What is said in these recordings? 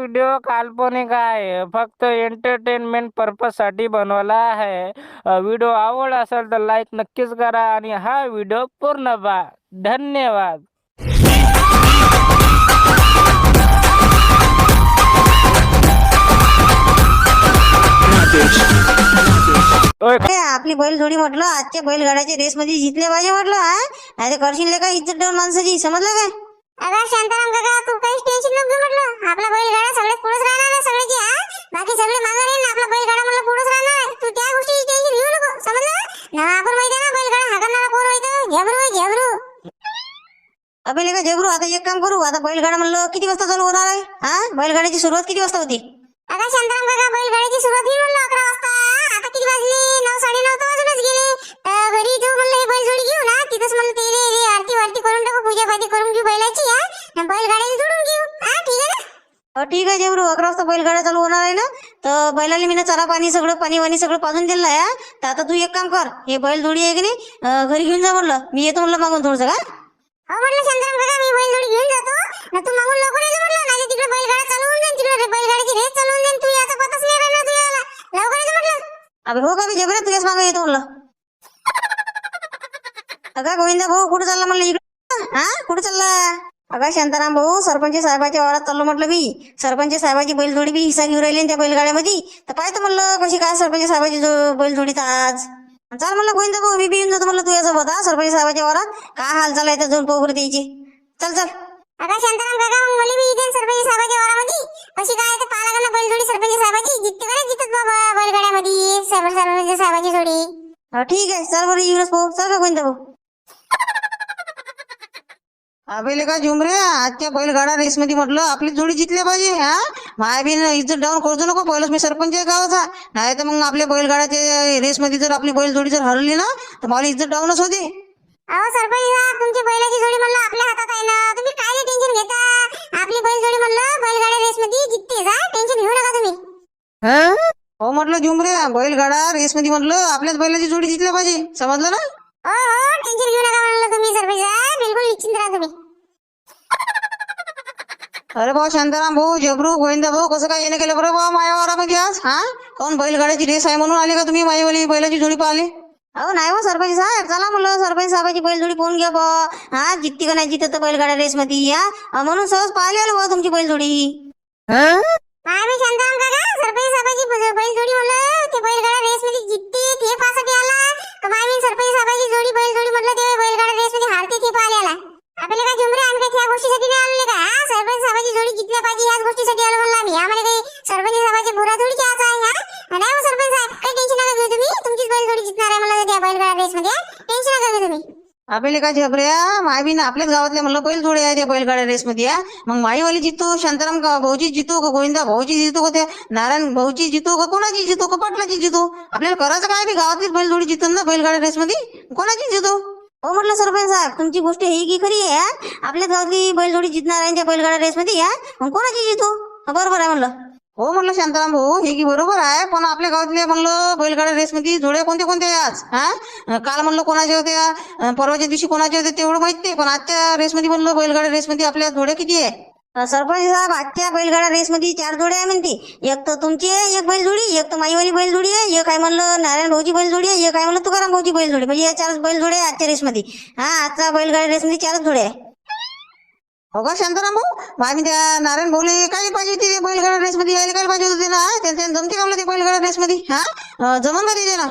Video काल्पनिक आहे. फक्त एंटरटेनमेंट पर्पजसाठी बनवला आहे. व्हिडिओ आवड असेल तर लाईक नक्कीच करा आणि हा व्हिडिओ पूर्ण पहा. धन्यवाद. आपली बैल आपली म्हटलं आजच्या बैलगाड्याच्या रेस मध्ये जिंकले पाहिजे म्हटलं हा? नाही करशील का इज्जत ठेवून माणसाची? समजलं काय? अगं शांताराम काका तू काहीच टेन्शन नको घेऊ म्हटलं. आपला बैलगाडा सगळे पुढेच राहणार आहे सगळ्याची हा बाकी सगळे मागे राहील आपला बैलगाडा म्हणलं पुढेच राहणार आहे. तू त्या गोष्टीची टेन्शन घेऊ नको समजलं? ना आपण माहिती आहे ना बैलगाडा हाकणारा पोर होतं झेबरू आहे, झेबरू. अबे लेका आता एक काम करू आता बैलगाडा म्हणलं किती वाजता चालू होणार आहे? हा? बैलगाड्याची सुरुवात किती वाजता होती? अगं शांताराम काका बैलगाडीची सुरुवात होईल म्हणलं अकरा वाजता. आता किती वाजले? नऊ साडे नऊ तर वाजूनच गेले. घरी जाऊ म्हणलं हे बैलजोडी घेऊ ना तिथंच म्हणलं ते आरती वारती करून टाकू पूजा पाती करून घेऊ बैलाची. बैलगाड्याला जोडून घेऊ. हा ठीक आहे ना? हो ठीक आहे जबरू अकरा वाजता बैलगाड्या चालू होणार आहे ना तर बैलाला मी चारा पाणी सगळं पाणी वाणी सगळं पाजून दिलं आहे हा. तर आता तू एक काम कर हे बैलजोडी आहे की नाही अं, घरी घेऊन जा म्हणलं. मी येतो म्हणलं मागून थोडंसं का हो म्हटलं शांताराम काका मी बैलजोडी घेऊन जातो. ना तू मागून लवकर येतो म्हटलं नाही तिकडे बैलगाडा चालू होऊन जाईल तिकडे बैलगाडीची रेस चालू होऊन जाईल तू याचा पताच नाही राहणार तू याला लवकर येतो म्हटलं अबे हो का मी जबरे तुझ्याच मागं येतो म्हणलं. अगा गोविंदा भाऊ कुठं चालला म्हणलं इकडे? हा कुठं चालला? अगा शांताराम भाऊ सरपंच साहेबाच्या वावरात चाललो म्हटलं मी. सरपंच साहेबाची बैलजोडी बी हिस्सा घेऊन राहिली त्या बैलगाड्यामध्ये. तर पाहतो म्हणलं कशी काय सरपंच साहेबाची जो- बैलजोडीत आज. चाल म्हणलं गोविंदा भाऊ मी बी येऊन जातो म्हणलं तुझ्यासोबत हा सरपंच साहेबाच्या वावरात. काय हाल चालला आहे दोन पोगरे द्यायची चल चल. अगं शांताराम काका मग मला बी इथे सरपंच साहेबाच्या वारामध्ये कशी काय ते पाहा लागणार बैलजोडी सरपंच साहेबाची. जितते का जितत बाबा बैलगाड्यामध्ये सरपंच सरपंच साहेबाची जोडी. हा ठीक आहे. चल बरं युवराज भाऊ चल गोविंदा भाऊ. अबे का झुमरे आजच्या बैलगाडा रेस मध्ये म्हटलं आपली जोडी जिंकली पाहिजे हा? माय बी इज्जत डाऊन करतो नको पहिलंच मी सरपंच आहे गावाचा. नाही तर मग आपल्या बैलगाड्याच्या रेस मध्ये जर आपली बैलजोडी जर हरली ना तर मला इज्जत डाऊनच होते. अहो सरपंच साहेब तुमची बैलाची जोडी म्हणलं आपल्या हातात आहे ना तुम्ही काय टेन्शन घेता? आपली बैलजोडी म्हणलं बैलगाड्या रेस मध्ये जिंकते जा टेन्शन घेऊ नका तुम्ही. हो? म्हटलं झुमरे बैलगाडा रेस मध्ये म्हटलं आपल्याच बैलाची जोडी जिंकली पाहिजे समजलं ना? हो हो टेन्शन घेऊ नका म्हणलं तुम्ही सरपंच साहेब. बिलकुल निश्चिंत राहा तुम्ही. अरे भाऊ शांताराम भाऊ जबरू गोविंदा भाऊ कसं काय येणं केलं बरं भाऊ माझ्या वावरामध्ये आज हा? कोण बैलगाड्याची रेस आहे म्हणून आले का तुम्ही माझीवाली बैलाची जोडी पाहिली? अहो नाही हो सरपंच साहेब. चला म्हणलं सरपंच साहेबाची बैलजोडी पाहून घ्या बा. हा जितती का नाही जिथं तर बैलगाड्या रेस मध्ये या. अं, म्हणून सहज पाहिले आलो बा तुमची बैलजोडी काय मी शांताराम काका. सरपंच साहेबाची ब- बैलजोडी म्हणलं ते बैलगाडा रेस मध्ये जिंकते ते पासाठी आला का माय सरपंच साहेबाची जोडी बैल जोडी म्हटलं ते बैलगाडा रेस मध्ये हारते ते पाहिले आला आपल्याला काय जुमरे आम्ही काय त्या गोष्टीसाठी नाही आलेले का आपल्याला काय झबऱ्या माय बी ना आपल्याच गावातल्या म्हणलं बैल थोडे आहे त्या बैलगाड्या रेस मध्ये या मग माईवाली जितो शांताराम का भाऊची जितो का गोविंदा भाऊजी जितो का त्या नारायण भाऊची जितो का कोणाची जितो का पाटलाची जितो? आपल्याला करायचं काय बी? गावातलीच बैलजोडी जितो ना बैलगाड्या रेस मध्ये कोणाची जितो? हो म्हटलं सरपंच साहेब तुमची गोष्ट ही की खरी आहे हा? आपल्याच गावातली बैलजोडी जितणार आहे त्या बैलगाड्या रेस मध्ये या मग कोणाची जितो? बरोबर आहे म्हणलं. हो म्हणलं शांताराम भाऊ हे की बरोबर आहे पण आपल्या गावातले म्हणलं बैलगाड्या रेस मध्ये जोड्या कोणत्या कोणत्या आहे आज हा? काल म्हणलं कोणाच्या होत्या अं, परवाच्या दिवशी कोणाच्या होत्या तेवढं माहीत नाही पण आजच्या रेस मध्ये म्हणलं बैलगाड्या रेस मध्ये आपल्या जोड्या किती आहे? सरपंच साहेब आजच्या बैलगाडा रेस मध्ये चार जोड्या आहे म्हणते. एक तर तुमची आहे एक बैलजोडी एक तर माईवाली बैलजोडी आहे एक आहे म्हणलं नारायण भाऊची बैलजोडी आहे एक आहे म्हणलं तुकाराम भाऊची बैलजोडी. म्हणजे या चार बैलजोड्या आहे आजच्या रेस मध्ये. हा आजचा बैलगाडा रेस मध्ये चारच जोड्या आहे. हो का शांताराम भाऊ आम्ही त्या नारायण भाऊले काय पाहिजे होती? ते बैलगाडा रेस मध्ये यायला काय पाहिजे होते ना? त्यांच्या जमते का ते बैलगाडा ड्रेस मध्ये हा? जमन जमून का तिथे ना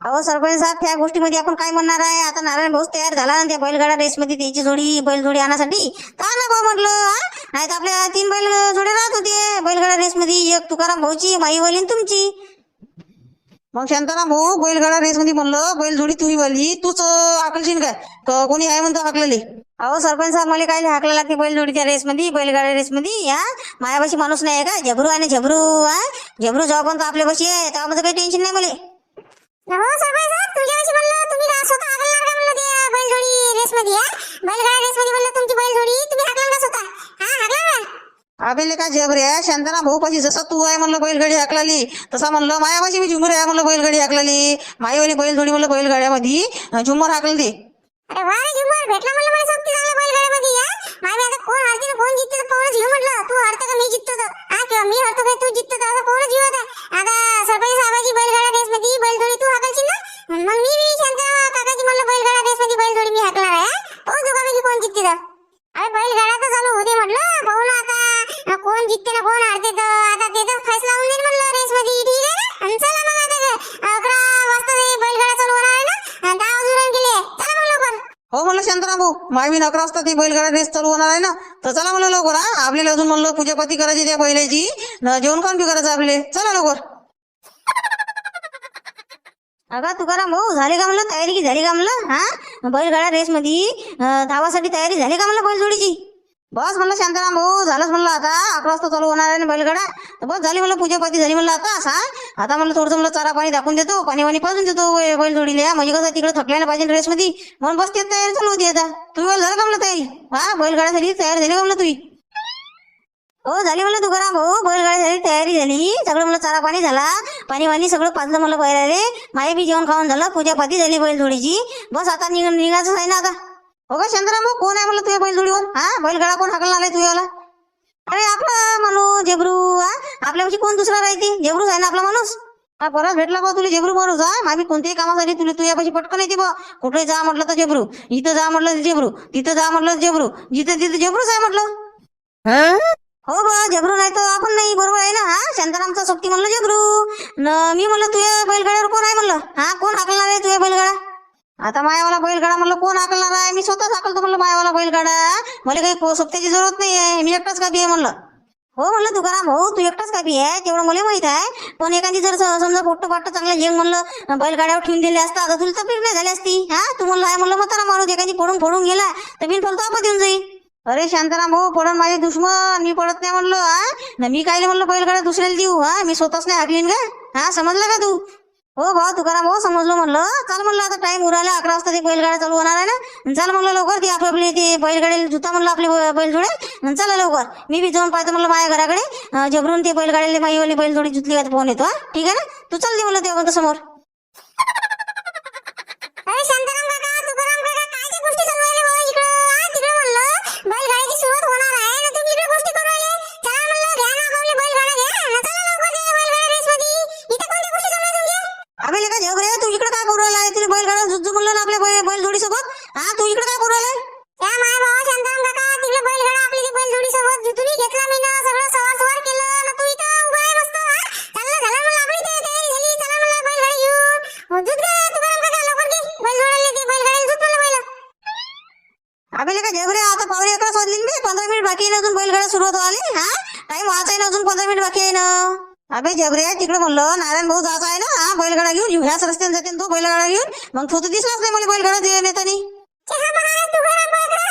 अहो सरपंच साहेब त्या गोष्टीमध्ये आपण काय म्हणणार आहे? आता नारायण भाऊ तयार झाला ना त्या बैलगाडा रेस मध्ये त्याची जोडी बैलजोडी आणण्यासाठी का ना भाऊ म्हटलं हा? नाही तर आपल्या तीन बैल जोडे राहत होते. बैलगाडा रेस मध्ये एक तुकाराम भाऊची माईवाली आणि तुमची. मग शांताना भाऊ बैलगाडा रेस मध्ये म्हणलं बैलजोडी तुही वाली तूच आकलशील काय? कोणी आहे म्हणतो हाकलेली? अहो सरपंच साहेब मला काय हाकला लागते बैलजोडीच्या रेस मध्ये बैलगाडा रेस मध्ये या मायापाशी माणूस नाही का? झबरू आहे ना झबरू हा? झबरू आपल्या आपल्यापाशी आहे तेव्हा माझं काही टेन्शन नाही मला हो सरपंच साहेब तुमच्याविषयी म्हणलं तुम्ही का स्वतः हाकलणार का म्हणलं ते बैलजोडी रेस मध्ये हा बैलगाडा रेस मध्ये म्हणलं तुमची बैलजोडी तुम्ही हाकलणार का स्वतः हा हाकलणार ना अबेले का झबरे शांताराम भाऊ पाशी जसा तू आहे म्हणलं बैलगाडी हाकलाली तसा म्हणलं मायापाशी मी झुमर आहे म्हणलं बैलगाडी हाकलाली माईवाली बैलजोडी म्हणलं बैलगाड्यामध्ये अं, झुमर हाकलली अरे वा भाऊ मायबीन अकरा वाजता ती बैलगाडा रेस चालू होणार आहे ना. तर चला म्हणलं लवकर हा. आपल्याला अजून म्हणलं पूजापाती करायची त्या बैलाची. जेवण खाऊन बी करायचं आपले? चला लवकर. अगं तुकाराम भाऊ झाले का म्हणलं? तयारी की झाली का म्हणलं? हा? बैलगाडा रेस मध्ये धावासाठी तयारी झाली का म्हणलं बैलजोडीची? बस म्हणलं शांताराम भाऊ झालंच म्हणलं आता. अकरा वाजता चालू होणार आहे ना बैलगाडा. तर बस झाली म्हणलं पूजापाती झाली म्हणलं आता असा. आता म्हणलं थोडंसं म्हणलं चारा पाणी दाखवून देतो. पाणी वाणी पाजून देतो बैल जोडीला. म्हणजे कसं तिकडे थकल्याला पाहिजे ड्रेस मध्ये म्हणून बस ते तयारी चालू होती आता. तुम्ही झालं का म्हणलं तयारी? हा बैलगाड्यासाठी तयार तयारी झाली का म्हणलं तुम्ही हो झाली म्हणलं तुकाराम भाऊ. बैलगाडी झाली तयारी झाली. सगळं म्हणलं चारा पाणी झाला. पाणी वाणी सगळं पाजलं म्हणलं बैलाले. माये बी जेवण खाऊन झालं. पूजापाती झाली बैलजोडीची बस आता निघ निघायचं आहे ना आता. हो चंद्रा मग कोण आहे म्हणलं तुझ्या बैलजोडीवर? हा? बैलगाडा कोण हाकला आलाय तुझ्याला? अरे आपला माणूस झेबरू हा? आपल्यापाशी कोण दुसरा राहते? झेबरूच आहे ना आपला माणूस हा परत भेटला बा तुला झेबरू माणूस हा? मामी कोणत्याही कामासाठी तुला तुझ्यापाशी पटकन येते बा. कुठे जा म्हटलं तर झेबरू इथं जा म्हटलं तर जेबरू तिथं जा म्हटलं तर जेबरू जिथं तिथं झेबरूच आहे म्हटलं. हो बा जबरू नाही तर आपण नाही बरोबर आहे ना? हा? शांतारामचा सोबती म्हणलं जबरू न मी म्हणलं तुझ्या बैलगाड्यावर कोण आहे म्हणलं? हा? कोण हाकलणार आहे तुझ्या बैलगाडा? आता मायावाला बैलगाडा म्हणलं कोण आकलणार आहे? मी स्वतःच आकलतो म्हणलं मायावाला बैलगाडा. मला काही सोबत्याची जरूरत नाही आहे मी एकटाच का बी आहे म्हणलं. हो म्हणलं तुकाराम भाऊ तू एकटाच का बी आहे? तेवढं मला माहीत आहे. पण एखादी जर स- समजा पोट्ट पाट्ट चांगलं जेंग म्हणलं बैलगाड्यावर ठेवून दिले असता तर तुला तकलीफ नाही झाली असती हा? तू म्हणलं आहे म्हणलं म्हातारा माणूस एखादी पडून फोडून गेला तर बिन फलतो आपण देऊन जाईल. अरे शांताराम हो, भाऊ पडण माझे दुश्मन मी पडत नाही म्हणलं हा? मी काय म्हणलं बैलगाडा दुसऱ्याला देऊ हा? मी स्वतःच नाही हाकलीन का? हा समजलं का तू? हो भाऊ तुकाराम भाऊ समजलो म्हणलं. चाल म्हणलं आता टाइम उराला अकरा वाजता ते बैलगाड्या चालू होणार आहे ना. चाल म्हणलं लवकर ती आपली ती ते बैलगाडी जुता म्हणलं आपले बैल जोडे चला लवकर. मी बी जाऊन पाहतो म्हणलं माझ्या घराकडे. जबरून ते बैलगाडीले माईवाली बैलजोडी जुतली का ते येतो ठीक आहे ना? तू चाल दे म्हणलं तेव्हा समोर. अबे लेका रे तू इकडे काय करू राहिला? तुला बैलगाडा जुजू म्हणलं ना आपल्या बैल बैलजोडी सोबत हा तू इकडे काय करू राहिला त्या माय भावा शांताराम काका तिकडे बैलगाडा आपली ती बैलजोडी सोबत जुतुनी घेतला मी ना सगळं सवार सवार केलं. ना तू इथं उभा आहे मस्त हा? चाललं झालं म्हणलं आपली ते तयारी झाली. चला म्हणलं बैलगाडी घेऊन. जुत गे तुकाराम काका लवकर घे. बैलजोडाले ते बैलगाडी जुत म्हणलं बैल. अबे लेका रे आता पावणे अकरा वाजली मी पंधरा मिनिट बाकी आहे ना अजून बैलगाडा सुरुवात व्हायली. हा? टाइम वाच आहे ना अजून पंधरा मिनिट बाकी आहे ना. अबे जबरे तिकडे म्हणलं नारायण भाऊ जात आहे ना हा बैलगाडा घेऊन ह्याच रस्त्याने जाते ना तो बैलगाडा घेऊन मग तो तर दिसलाच नाही मला बैलगाडा दे- नेतानी चहा बघा तुकाराम काका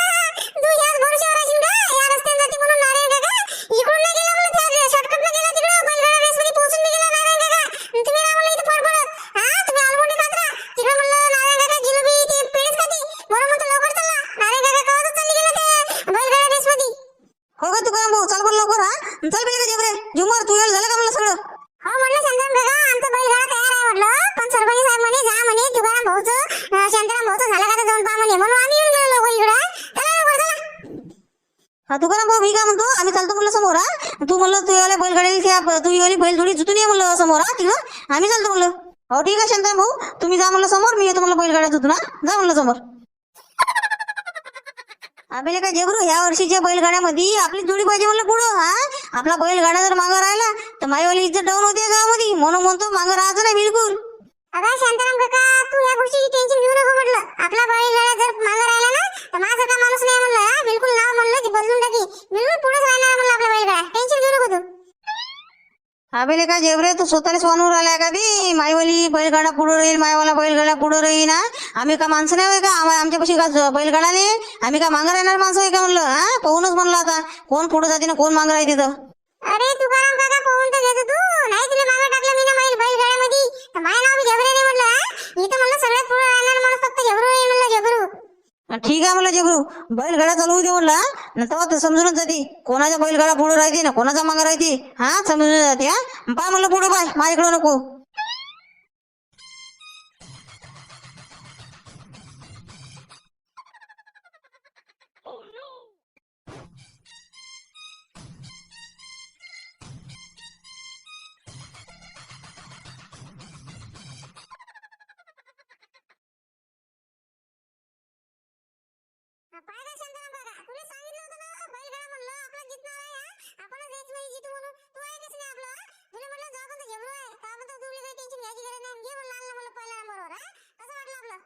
तू याच भरोश्यावर आहेस एवढा या रस्त्याने जाते म्हणून नारायण काका इकडून नाही गेला म्हणलं त्या शॉर्टकटने गेला तिकडं बैलगाडा रेस मध्ये पोहोचून बी गेला नारायण काका तुम्ही राहा म्हणलं इथं फडफडत हा तुम्ही आलमोंडी खात राहा तिकडं म्हणलं नारायण काका जिलेबी ते पेढेच खाते बरं म्हणतो लवकर चला नारायण काका कवाच चालली गेला त्या बैलगाडा रेस मध्ये हो का तू काय भाऊ चाल बरं लवकर हा चल बेले का जबरे जुमार तू येईल झालं का म्हणलं सगळं हो म्हटलं शांताराम काका आमचा बैलगाडा तयार आहे म्हटलं पण सरपंच साहेब म्हणे जा म्हणे तुकाराम भाऊचं अं, शांताराम भाऊचं झालं का ते जाऊन पहा म्हणे म्हणून आम्ही येऊन गेलो लवकर इकडं चला लवकर चला तुकाराम भाऊ मी काय म्हणतो आम्ही चालतो म्हणलं समोर हा तू म्हणलं तू याला बैलगाडी त्या तू याली बैल थोडी जुतून ये म्हणलं समोर हा तिकडं आम्ही चालतो म्हणलं हो ठीक आहे शांताराम भाऊ तुम्ही जा म्हणलं समोर मी येतो म्हणलं बैलगाड्या जुतून हा जा म्हणलं समोर आपल्याला काय जेवरू ह्या वर्षीच्या बैलगाड्यामध्ये आपली जोडी पाहिजे म्हणलं पुढं हा आपला बैलगाडा जर मागं राहिला तर माईवाली इज्जत डाऊन होते गावामध्ये म्हणून म्हणतो मागं राहायचं नाही बिलकुल अगं शांताराम काका तू या गोष्टीची टेन्शन घेऊ नको म्हटलं. आपला बैलगाडा जर मागं राहिला ना तर माझा का माणूस नाही म्हणलं हा? बिलकुल नाव म्हणलं की बदलून टाकी. बिलकुल पुढेच राहणार म्हणलं आपला बैलगाडा टेन्शन घेऊ नको तू. आबेले का जेवरे तू स्वतःच स्वानूर आलाय का बी? माईवाली बैलगाडा पुढं राहील मायवाला बैलगाडा पुढं राहील ना आम्ही का माणसं नाही होय का? आम्हा- आमच्यापाशी का ज- बैलगाडा नाही? आम्ही का मागं राहणार माणसं आहे का म्हणलं हा? पाहूनच म्हणलं आता कोण पुढं जाते ना कोण मागं राहते तर अरे तुकाराम काका पाहून तर घेतो तू नाही तुला मागं टाकलं मी ना बैल बैलगाड्यामध्ये तर माझं नाव बी झबरे नाही म्हटलं हा इथं म्हणलं सगळ्यात पुढे राहणार माणूस फक्त झबरू नाही म्हणलं झबरू पाहिजे गुरु बैलगाडा चालवू दे म्हणला. ना तेव्हा तर समजूनच जाते. कोणाचा बैलगाडा पुढं राहते ना कोणाचा मागे राहते? हा समजून जाते हा? पाय म्हणलं पुढं पाय. माझ्याकडे नको. पाय का शांताराम तुला सांगितलं होतं ना बैलगाडा म्हणलं. आपला जितणार आहे हा? आपणच म्हणजे जितू म्हणून. तू ऐकच नाही आपलं? हा? तुला म्हटलं आहे तुला काही टेन्शन घ्यायची गरज नाही. घे म्हणलं आणलं पहिल्या नंबरवर हा? कसं वाटलं आपलं?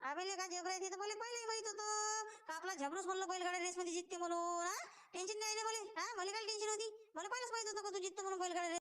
आबेले का झेब्रा येते तर मला पहिले माहीत होतं. का आपला झबरूच म्हणलं बैलगाडा रेस मध्ये जितते म्हणून हा? टेन्शन नाही ना मला? हा? मला काय टेन्शन होती. मला पहिलेच माहीत होतं का तू जिततो म्हणून बैलगाड्या